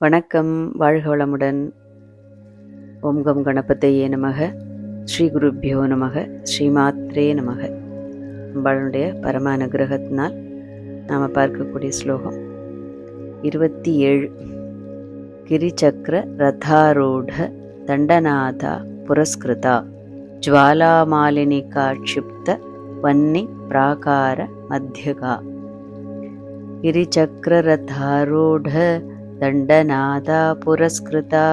வணக்கம் வாழ்க வளமுடன். ஓம் கம் கணபத்தையே நமக. ஸ்ரீ குருப்பியோ நமக. ஸ்ரீமாத்ரே நமக. அம்பாளனுடைய பரம அனுகிரகத்தினால் நாம் பார்க்கக்கூடிய ஸ்லோகம் இருபத்தி ஏழு. கிரிச்சக்கர ரதாரூட தண்டநாதா புரஸ்கிருதா ஜுவாலாமாலினிகா க்ஷிப்த வன்னி பிராகார மத்தியகா. கிரிச்சக்கர दण्डनादा पुरस्कृता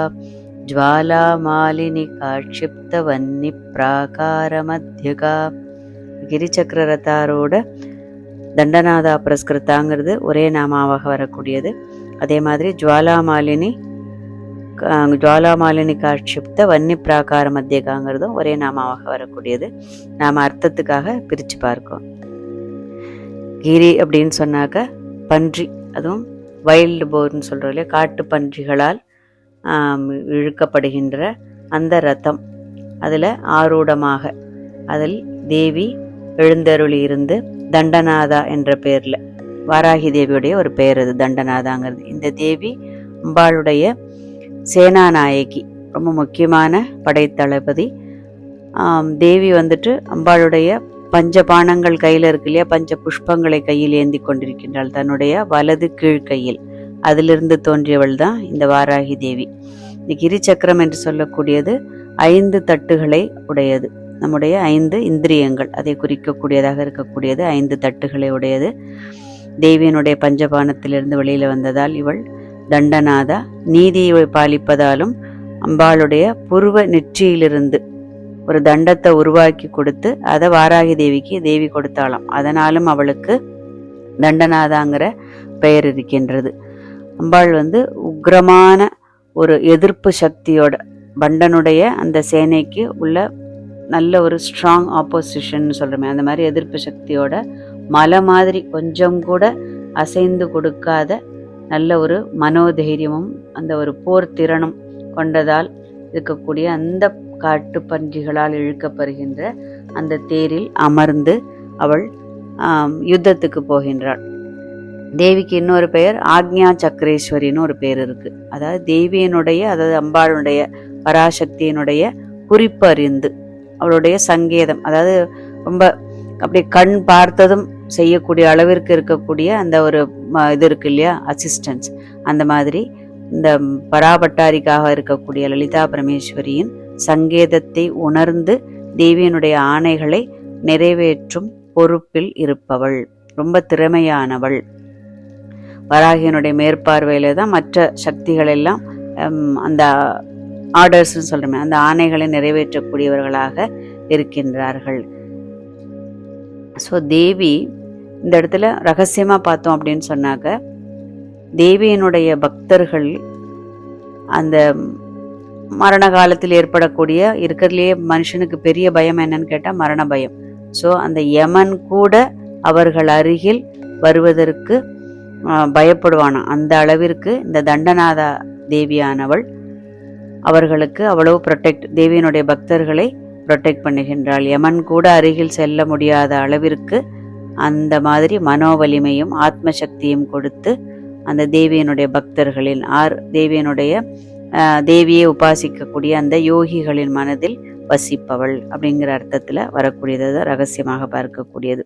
ज्वालामालिनिका क्षिप्त वह्नि प्राकारमध्यगा கிரிச்சக்கரத்தாரோட தண்டநாதா புரஸ்கிருத்தாங்கிறது ஒரே நாமாவாக வரக்கூடியது அதே மாதிரி ஜுவாலாமாலினி க- ஜுவாலாமாலினி காட்சிப்த வன்னி பிராகார மத்தியகாங்கிறதும் ஒரே நாமாவாக வரக்கூடியது நாம் அர்த்தத்துக்காக பிரித்து பார்க்கோம் கிரி அப்படின்னு சொன்னாக்க பன்றி அதுவும் வைல்டு போர்னு சொல்கிறோம் இல்லையா? காட்டு பன்றிகளால் இழுக்கப்படுகின்ற அந்த ரத்தம். அதில் ஆரூடமாக அதில் தேவி எழுந்தருளி இருந்து தண்டநாதா என்ற பேரில் வாராகி தேவியுடைய ஒரு பெயர் அது தண்டநாதாங்கிறது. இந்த தேவி அம்பாளுடைய சேனாநாயகி ரொம்ப முக்கியமான படைத்தளபதி. தேவி வந்துட்டு அம்பாளுடைய பஞ்சபானங்கள் கையில் இருக்கு இல்லையா? பஞ்ச புஷ்பங்களை கையில் ஏந்தி கொண்டிருக்கின்றாள் தன்னுடைய வலது கீழ்கையில் அதிலிருந்து தோன்றியவள் தான் இந்த வாராகி தேவி. இந்த கிரிச்சக்கரம் என்று சொல்லக்கூடியது ஐந்து தட்டுகளை உடையது. நம்முடைய ஐந்து இந்திரியங்கள் அதை குறிக்கக்கூடியதாக இருக்கக்கூடியது ஐந்து தட்டுகளை உடையது. தேவியினுடைய பஞ்சபானத்திலிருந்து வெளியில வந்ததால் இவள் தண்டநாதா நீதியை பாலிப்பதாலும் அம்பாளுடைய புருவ நெற்றியிலிருந்து ஒரு தண்டத்தை உருவாக்கி கொடுத்து அதை வாராகி தேவிக்கு தேவி கொடுத்தாளாம். அதனாலும் அவளுக்கு தண்டநாதாங்கிற பெயர் இருக்கின்றது. அம்பாள் வந்து உக்ரமான ஒரு எதிர்ப்பு சக்தியோட பண்டனுடைய அந்த சேனைக்கு உள்ள நல்ல ஒரு ஸ்ட்ராங் ஆப்போசிஷன் சொல்கிறோமே அந்த மாதிரி எதிர்ப்பு சக்தியோட மலை மாதிரி கொஞ்சம் கூட அசைந்து கொடுக்காத நல்ல ஒரு மனோதைரியமும் அந்த ஒரு போர் திறனும் கொண்டதால் இருக்கக்கூடிய அந்த காட்டு பன்றிகளால் இழுக்கப்படுகின்ற அந்த தேரில் அமர்ந்து அவள் யுத்தத்துக்கு போகின்றாள். தேவிக்கு இன்னொரு பெயர் ஆக்ஞா சக்கரேஸ்வரின்னு ஒரு பேர் இருக்கு. அதாவது தேவியினுடைய அதாவது அம்பாளுடைய பராசக்தியினுடைய குறிப்பு அறிந்து அவளுடைய சங்கேதம் அதாவது ரொம்ப அப்படி கண் பார்த்ததும் செய்யக்கூடிய அளவிற்கு இருக்கக்கூடிய அந்த ஒரு ம- இது இருக்கு இல்லையா அசிஸ்டன்ஸ் அந்த மாதிரி இந்த பராபட்டாரிக்காக இருக்கக்கூடிய லலிதா பரமேஸ்வரியின் சங்கேதத்தை உணர்ந்து தேவியினுடைய ஆணைகளை நிறைவேற்றும் பொறுப்பில் இருப்பவள். ரொம்ப திறமையானவள். வராகியனுடைய மேற்பார்வையில தான் மற்ற சக்திகள் எல்லாம் அந்த ஆர்டர்ஸ்ன்னு சொல்றோமே அந்த ஆணைகளை நிறைவேற்றக்கூடியவர்களாக இருக்கின்றார்கள். ஸோ தேவி இந்த இடத்துல ரகசியமாக பார்த்தோம் அப்படின்னு சொன்னாக்க தேவியினுடைய பக்தர்கள் அந்த மரண காலத்தில் ஏற்படக்கூடிய இருக்கிறதுலேயே மனுஷனுக்கு பெரிய பயம் என்னன்னு கேட்டால் மரண பயம். ஸோ அந்த யமன் கூட அவர்கள் அருகில் வருவதற்கு பயப்படுவானா? அந்த அளவிற்கு இந்த தண்டநாதா தேவியானவள் அவர்களுக்கு அவ்வளவு ப்ரொடெக்ட் தேவியினுடைய பக்தர்களை ப்ரொடெக்ட் பண்ணுகின்றாள். யமன் கூட அருகில் செல்ல முடியாத அளவிற்கு அந்த மாதிரி மனோவலிமையும் ஆத்ம சக்தியும் கொடுத்து அந்த தேவியினுடைய பக்தர்களின் ஆர் தேவியனுடைய தேவியை உபாசிக்கக்கூடிய அந்த யோகிகளின் மனதில் வசிப்பவள் அப்படிங்கிற அர்த்தத்தில் வரக்கூடியது ரகசியமாக பார்க்கக்கூடியது.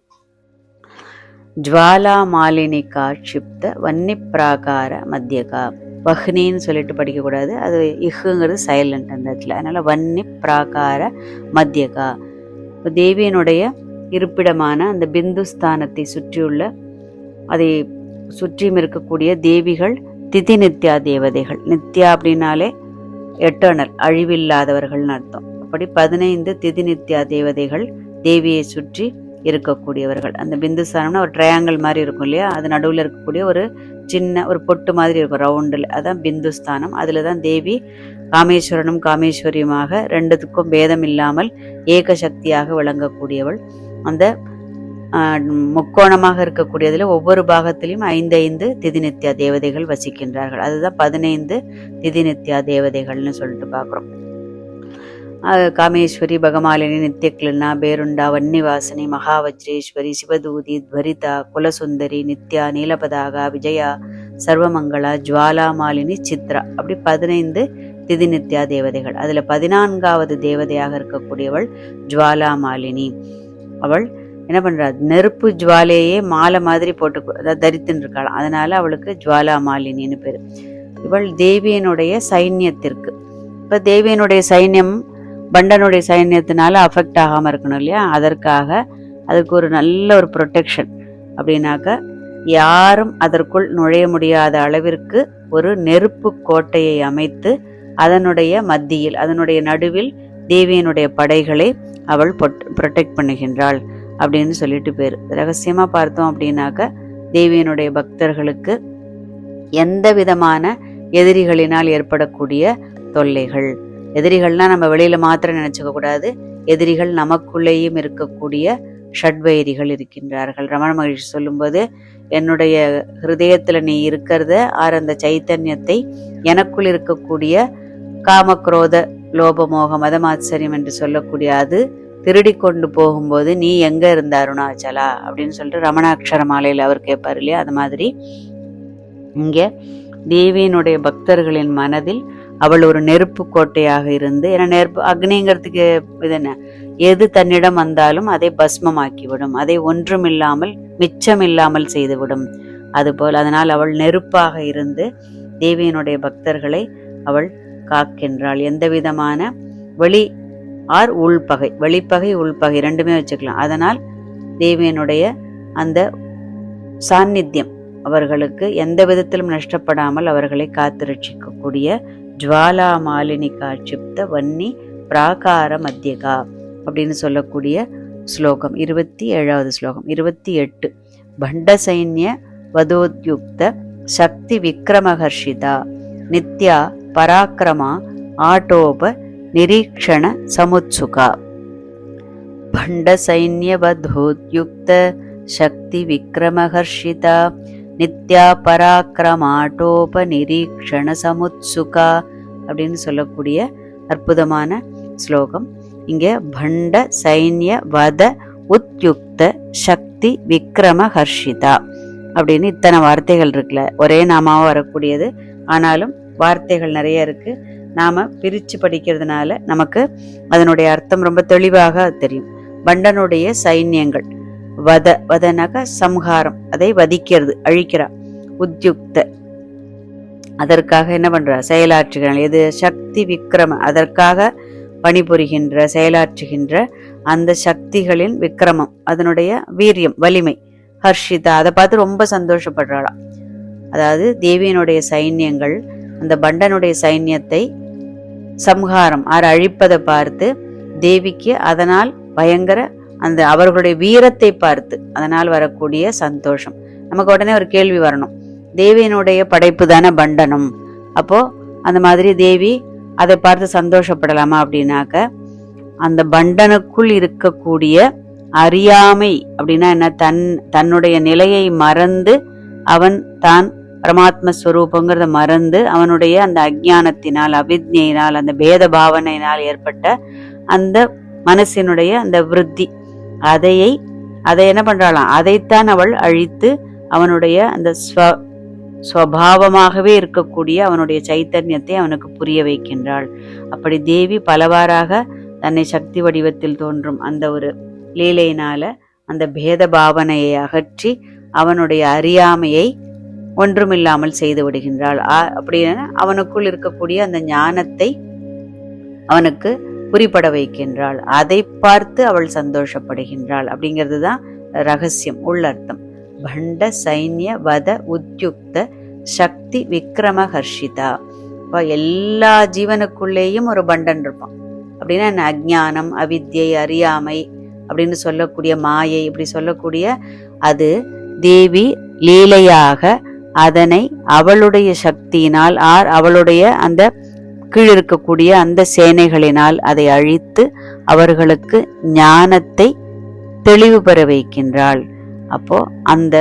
ஜுவாலா மாலினி காட்சிப்த வன்னி பிராகார மத்தியகா வஹ்னின்னு சொல்லிட்டு படிக்கக்கூடாது. அது இஹுங்கிறது சைலண்ட் அந்த இடத்துல. அதனால் வன்னி பிராகார மத்தியகா தேவியனுடைய இருப்பிடமான அந்த பிந்துஸ்தானத்தை சுற்றியுள்ள அதை சுற்றியும் இருக்கக்கூடிய தேவிகள் திதி நித்யா தேவதைகள். நித்யா அப்படின்னாலே எட்டர்னல் அழிவில்லாதவர்கள்னு அர்த்தம். அப்படி பதினைந்து திதி நித்யா தேவதைகள் தேவியை சுற்றி இருக்கக்கூடியவர்கள். அந்த பிந்துசாரம்னா ஒரு ட்ரையாங்கிள் மாதிரி இருக்கும் இல்லையா? அது நடுவில் இருக்கக்கூடிய ஒரு சின்ன ஒரு பொட்டு மாதிரி இருக்கும் ரவுண்டில் அதான் பிந்துஸ்தானம் அதில் தான் தேவி காமேஸ்வரனும் காமேஸ்வரியுமாக ரெண்டுத்துக்கும் பேதம் இல்லாமல் ஏக சக்தியாக விளங்கக்கூடியவள். அந்த முக்கோணமாக இருக்கக்கூடியதில் ஒவ்வொரு பாகத்திலையும் ஐந்து ஐந்து திதிநித்யா தேவதைகள் வசிக்கின்றார்கள். அதுதான் பதினைந்து திதிநித்யா தேவதைகள்னு சொல்லிட்டு பார்க்குறோம். காமேஸ்வரி பகமாலினி நித்யக்லனா பேருண்டா வன்னிவாசினி மகாவஜ்ரேஸ்வரி சிவதூதி துவரிதா குலசுந்தரி நித்யா நீலபதாகா விஜயா சர்வமங்களா ஜுவாலாமாலினி சித்ரா. அப்படி பதினைந்து திதி நித்யா தேவதைகள். அதில் பதினான்காவது தேவதையாக இருக்கக்கூடியவள் ஜுவாலாமாலினி. அவள் என்ன பண்ணுறா நெருப்பு ஜுவாலையே மாலை மாதிரி போட்டு அதாவது தரித்துன்னு இருக்காளாம். அதனால அவளுக்கு ஜுவாலா மாலினின்னு பேர். இவள் தேவியனுடைய சைன்யத்திற்கு. இப்போ தேவியனுடைய சைன்யம் பண்டனுடைய சைன்யத்தினால அஃபெக்ட் ஆகாமல் இருக்கணும் இல்லையா? அதற்காக அதுக்கு ஒரு நல்ல ஒரு ப்ரொடெக்ஷன் அப்படின்னாக்க யாரும் அதற்குள் நுழைய முடியாத அளவிற்கு ஒரு நெருப்பு கோட்டையை அமைத்து அதனுடைய மத்தியில் அதனுடைய நடுவில் தேவியனுடைய படைகளை அவள் பொட் ப்ரொடெக்ட் பண்ணுகின்றாள். அப்படின்னு சொல்லிட்டு பேர். ரகசியமா பார்த்தோம் அப்படின்னாக்க தேவியனுடைய பக்தர்களுக்கு எந்த விதமான எதிரிகளினால் ஏற்படக்கூடிய தொல்லைகள்? எதிரிகள்னா நம்ம வெளியில மாத்திரம் நினைச்சுக்க கூடாது. எதிரிகள் நமக்குள்ளேயும் இருக்கக்கூடிய ஷட்வைரிகள் இருக்கின்றார்கள். ரமண மகிழ்ச்சி சொல்லும்போது என்னுடைய ஹிருதயத்துல நீ இருக்கிறத ஆர் அந்த சைத்தன்யத்தை எனக்குள் இருக்கக்கூடிய காமக்ரோத லோபமோக மதமாச்சரியம் என்று சொல்லக்கூடிய அது திருடி கொண்டு போகும்போது நீ எங்க இருந்த அருணாச்சலா? அப்படின்னு சொல்லிட்டு ரமணாட்சர மாலையில் அவர் கேட்பார் இல்லையா? அது மாதிரி. இங்கே தேவியினுடைய பக்தர்களின் மனதில் அவள் ஒரு நெருப்பு கோட்டையாக இருந்து ஏன்னா நெருப்பு அக்னிங்கிறதுக்கு இது என்ன? எது தன்னிடம் வந்தாலும் அதை பஸ்மமாக்கிவிடும். அதை ஒன்றுமில்லாமல் மிச்சமில்லாமல் செய்துவிடும். அதுபோல் அதனால் அவள் நெருப்பாக இருந்து தேவியினுடைய பக்தர்களை அவள் காக்கின்றாள். எந்த விதமான வெளி ஆர் உள்பகை வெளிப்பகை உள்பகை ரெண்டுமே வச்சுக்கலாம். அதனால் தேவியனுடைய அந்த சாநித்தியம் அவர்களுக்கு எந்த விதத்திலும் நஷ்டப்படாமல் அவர்களை காத்திருச்சிக்கக்கூடிய ஜுவாலா மாலினி காட்சிப்த வன்னி பிராகார மத்தியகா அப்படின்னு சொல்லக்கூடிய ஸ்லோகம் இருபத்தி ஏழாவது ஸ்லோகம் இருபத்தி எட்டு. பண்ட சைன்ய வதோத்யுக்த சக்தி விக்ரமஹர்ஷிதா நித்யா பராக்கிரமா ஆட்டோப निरीक्षण समुत्सुका भण्डसैन्यवधोद्युक्त शक्तिविक्रमहर्षिता நித்யா பராக்கிரமாட்டோப நிரீக்ஷண சமுத்சுகா அப்படின்னு சொல்லக்கூடிய அற்புதமான ஸ்லோகம். இங்கே பண்ட சைன்ய வத உத்யுக்த சக்தி விக்ரம ஹர்ஷிதா அப்படின்னு இத்தனை வார்த்தைகள் இருக்குல்ல. ஒரே நாமாவும் வரக்கூடியது. ஆனாலும் வார்த்தைகள் நிறைய இருக்குது நாம பிரிச்சு படிக்கிறதுனால நமக்கு அதனுடைய அர்த்தம் ரொம்ப தெளிவாக தெரியும். பண்டனுடைய சைன்யங்கள் வத வதனாக சம்ஹாரம் அதை வதிக்கிறது அழிக்கிறா உத்யுக்த. அதற்காக என்ன பண்ற? செயலாற்றுகிறாள். எது? சக்தி விக்ரம. அதற்காக பணிபுரிகின்ற செயலாற்றுகின்ற அந்த சக்திகளின் விக்ரமம் அதனுடைய வீரியம் வலிமை ஹர்ஷிதா. அதை பார்த்து ரொம்ப சந்தோஷப்படுறாளாம். அதாவது தேவியனுடைய சைன்யங்கள் அந்த பண்டனுடைய சைன்யத்தை சம்ஹாரம் ஆறு அழிப்பதை பார்த்து தேவிக்கு அதனால் பயங்கர அந்த அவர்களுடைய வீரத்தை பார்த்து அதனால் வரக்கூடிய சந்தோஷம். நமக்கு உடனே ஒரு கேள்வி வரணும். தேவியினுடைய படைப்பு தானே பண்டனம்? அப்போ அந்த மாதிரி தேவி அதை பார்த்து சந்தோஷப்படலாமா அப்படின்னாக்க அந்த பண்டனுக்குள் இருக்கக்கூடிய அறியாமை அப்படின்னா என்ன? தன் தன்னுடைய நிலையை மறந்து அவன் தான் பரமாத்ம ஸ்வரூபங்கிறத மறந்து அவனுடைய அந்த அஜானத்தினால் அவித்யினால் அந்த பேத பாவனையினால் ஏற்பட்ட அந்த மனசினுடைய அந்த விருத்தி. அதையை அதை என்ன பண்றாளாம்? அதைத்தான் அவள் அழித்து அவனுடைய அந்த ஸ்வ ஸ்வபாவமாகவே இருக்கக்கூடிய அவனுடைய சைத்தன்யத்தை அவனுக்கு புரிய வைக்கின்றாள். அப்படி தேவி பலவாறாக தன்னை சக்தி வடிவத்தில் தோன்றும் அந்த ஒரு லீலையினால அந்த பேத பாவனையை அகற்றி அவனுடைய அறியாமையை ஒன்றுமில்லாமல் செய்து விடுகின்றாள். அப்படின்னு அவனுக்குள் இருக்கக்கூடிய அந்த ஞானத்தை அவனுக்கு குறிப்பட வைக்கின்றாள். அதை பார்த்து அவள் சந்தோஷப்படுகின்றாள். அப்படிங்கிறது தான் ரகசியம் உள்ளர்த்தம். பண்ட சைன்ய வத உத்யுக்த சக்தி விக்ரம ஹர்ஷிதா. இப்போ எல்லா ஜீவனுக்குள்ளேயும் ஒரு பண்டன் இருப்பான். அப்படின்னா என்ன? அஜானம் அவித்யை அறியாமை அப்படின்னு சொல்லக்கூடிய மாயை இப்படி சொல்லக்கூடிய அது தேவி லீலையாக அதனை அவளுடைய சக்தியினால் ஆர் அவளுடைய அந்த கீழ் இருக்கக்கூடிய அந்த சேனைகளினால் அதை அழித்து அவர்களுக்கு ஞானத்தை தெளிவு பெற வைக்கின்றாள். அப்போ அந்த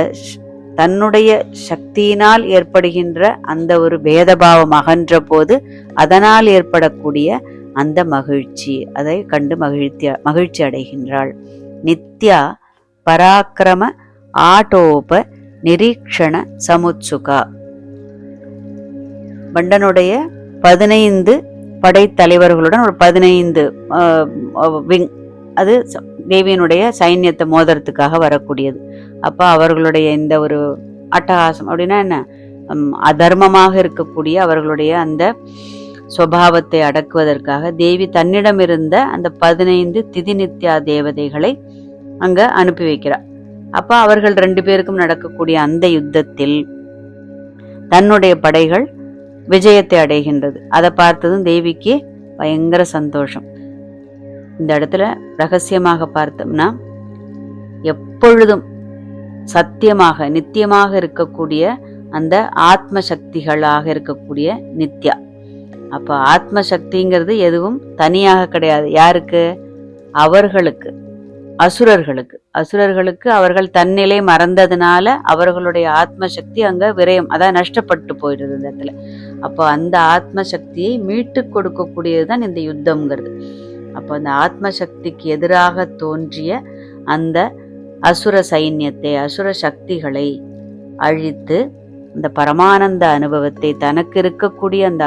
தன்னுடைய சக்தியினால் ஏற்படுகின்ற அந்த ஒரு பேதபாவம் அகன்ற போது அதனால் ஏற்படக்கூடிய அந்த மகிழ்ச்சி அதை கண்டு மகிழ்ச்சி மகிழ்ச்சி அடைகின்றாள். நித்யா பராக்கிரம ஆட்டோப நிரீக்ஷண சமுத்சுகா. பண்டனுடைய பதினைந்து படைத்தலைவர்களுடன் ஒரு பதினைந்து விங் அது ச- தேவியினுடைய சைன்யத்தை மோதறதுக்காக வரக்கூடியது. அப்போ அவர்களுடைய இந்த ஒரு அட்டகாசம் அப்படின்னா என்ன? அதர்மமாக இருக்கக்கூடிய அவர்களுடைய அந்த சுவாவத்தை அடக்குவதற்காக தேவி தன்னிடம் இருந்த அந்த பதினைந்து திதிநித்யா தேவதைகளை அங்கே அனுப்பி வைக்கிறார். அப்போ அவர்கள் ரெண்டு பேருக்கும் நடக்கக்கூடிய அந்த யுத்தத்தில் தன்னுடைய படைகள் விஜயத்தை அடைகின்றது. அதை பார்த்ததும் தேவிக்கு பயங்கர சந்தோஷம். இந்த இடத்துல ரகசியமாக பார்த்தோம்னா எப்பொழுதும் சத்தியமாக நித்தியமாக இருக்கக்கூடிய அந்த ஆத்ம சக்திகளாக இருக்கக்கூடிய நித்யா. அப்போ ஆத்ம சக்திங்கிறது எதுவும் தனியாக கிடையாது. யாருக்கு? அவர்களுக்கு அசுரர்களுக்கு. அசுரர்களுக்கு அவர்கள் தன்னிலை மறந்ததுனால அவர்களுடைய ஆத்ம சக்தி அங்க விரயம் அதான் நஷ்டப்பட்டு போயிடுது இந்த இடத்துல. அப்போ அந்த ஆத்ம சக்தியை மீட்டு கொடுக்கக்கூடியதுதான் இந்த யுத்தம்ங்கிறது. அப்போ அந்த ஆத்ம சக்திக்கு எதிராக தோன்றிய அந்த அசுர சைன்யத்தை அசுர சக்திகளை அழித்து அந்த பரமானந்த அனுபவத்தை தனக்கு இருக்கக்கூடிய அந்த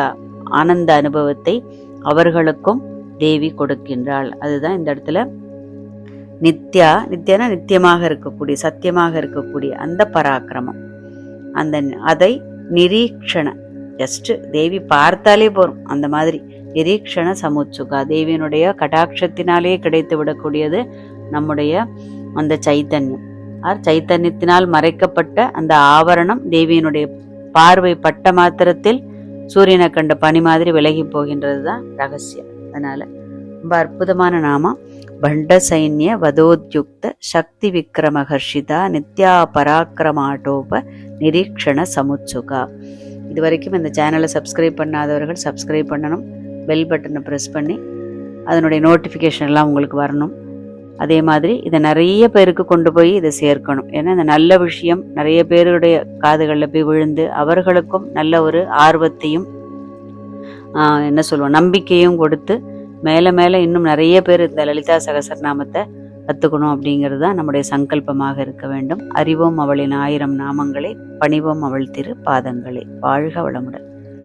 ஆனந்த அனுபவத்தை அவர்களுக்கும் தேவி கொடுக்கின்றாள். அதுதான் இந்த இடத்துல நித்யா நித்யானா நித்தியமாக இருக்கக்கூடிய சத்தியமாக இருக்கக்கூடிய அந்த பராக்கிரமம். அந்த அதை நிரீக்ஷண ஜஸ்ட் தேவி பார்த்தாலே போறோம். அந்த மாதிரி நிரீக்ஷண சமுச்சுகா தேவியினுடைய கடாட்சத்தினாலே கிடைத்து விடக்கூடியது நம்முடைய அந்த சைத்தன்யம். ஆர் சைத்தன்யத்தினால் மறைக்கப்பட்ட அந்த ஆவரணம் தேவியினுடைய பார்வை பட்ட மாத்திரத்தில் சூரியனை கண்ட பனி மாதிரி விலகி போகின்றது தான் ரகசியம். அதனால ரொம்ப அற்புதமான நாமம். பண்ட சைன்ய வதோத்யுக்த சக்தி விக்ரமஹர்ஷிதா நித்யா பராக்கிரமாட்டோப நிரீக்ஷண சமுச்சுகா இது வரைக்கும் இந்த சேனலை சப்ஸ்கிரைப் பண்ணாதவர்கள் சப்ஸ்கிரைப் பண்ணணும். பெல் பட்டனை ப்ரெஸ் பண்ணி அதனுடைய நோட்டிஃபிகேஷன் எல்லாம் உங்களுக்கு வரணும். அதே மாதிரி இதை நிறைய பேருக்கு கொண்டு போய் இதை சேர்க்கணும். ஏன்னா இந்த நல்ல விஷயம் நிறைய பேருடைய காதுகளில் போய் விழுந்து அவர்களுக்கும் நல்ல ஒரு ஆர்வத்தையும் என்ன சொல்லுவோம் நம்பிக்கையும் கொடுத்து மேலே மேலே இன்னும் நிறைய பேர் இந்த லலிதா சகசரநாமத்தை கற்றுக்கணும் அப்படிங்கிறது தான் நம்முடைய சங்கல்பமாக இருக்க வேண்டும். அறிவோம் அவளின் ஆயிரம் நாமங்களை பணிவோம் அவள் திரு பாதங்களே. வாழ்க வளமுடன்.